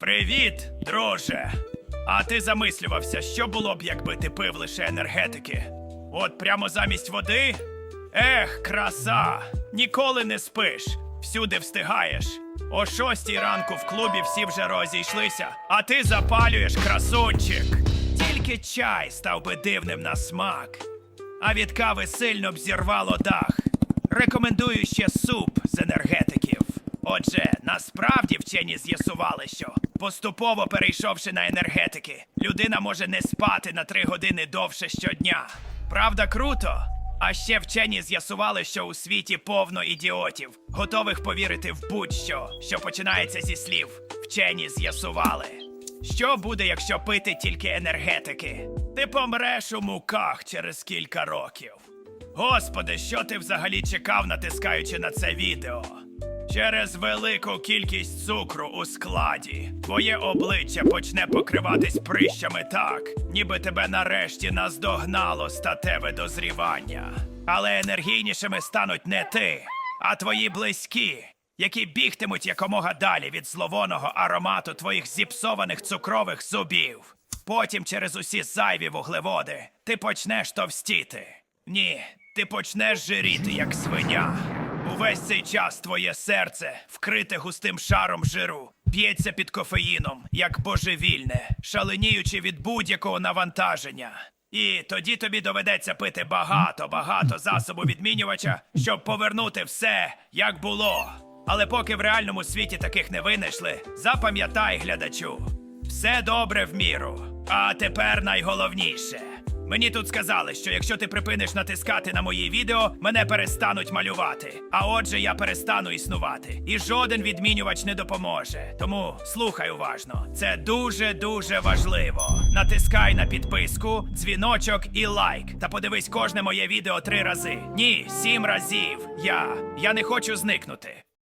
Привіт, друже. А ти замислювався, що було б, якби ти пив лише енергетики? От прямо замість води? Ех, краса! Ніколи не спиш, всюди встигаєш. О шостій ранку в клубі всі вже розійшлися, а ти запалюєш красунчик. Тільки чай став би дивним на смак, а від кави сильно б зірвало дах. Рекомендую ще суп з енергетиків. Отже, насправді вчені з'ясували, що поступово перейшовши на енергетики, людина може не спати на три години довше щодня. Правда, круто? А ще вчені з'ясували, що у світі повно ідіотів, готових повірити в будь-що, що починається зі слів. Вчені з'ясували. Що буде, якщо пити тільки енергетики? Ти помреш у муках через кілька років. Господи, що ти взагалі чекав, натискаючи на це відео? Через велику кількість цукру у складі твоє обличчя почне покриватись прищами так, ніби тебе нарешті наздогнало статеве дозрівання. Але енергійнішими стануть не ти, а твої близькі, які бігтимуть якомога далі від зловоного аромату твоїх зіпсованих цукрових зубів. Потім через усі зайві вуглеводи ти почнеш товстіти. Ні, ти почнеш жиріти, як свиня. Увесь цей час твоє серце, вкрите густим шаром жиру, б'ється під кофеїном, як божевільне, шаленіючи від будь-якого навантаження. І тоді тобі доведеться пити багато, багато засобу відмінювача, щоб повернути все, як було. Але поки в реальному світі таких не винайшли, запам'ятай, глядачу, все добре в міру. А тепер найголовніше. Мені тут сказали, що якщо ти припиниш натискати на мої відео, мене перестануть малювати. А отже, я перестану існувати. І жоден відмінювач не допоможе. Тому слухай уважно. Це дуже дуже важливо. Натискай на підписку, дзвіночок і лайк. Та подивись кожне моє відео три рази. Ні, сім разів. Я. Я не хочу зникнути.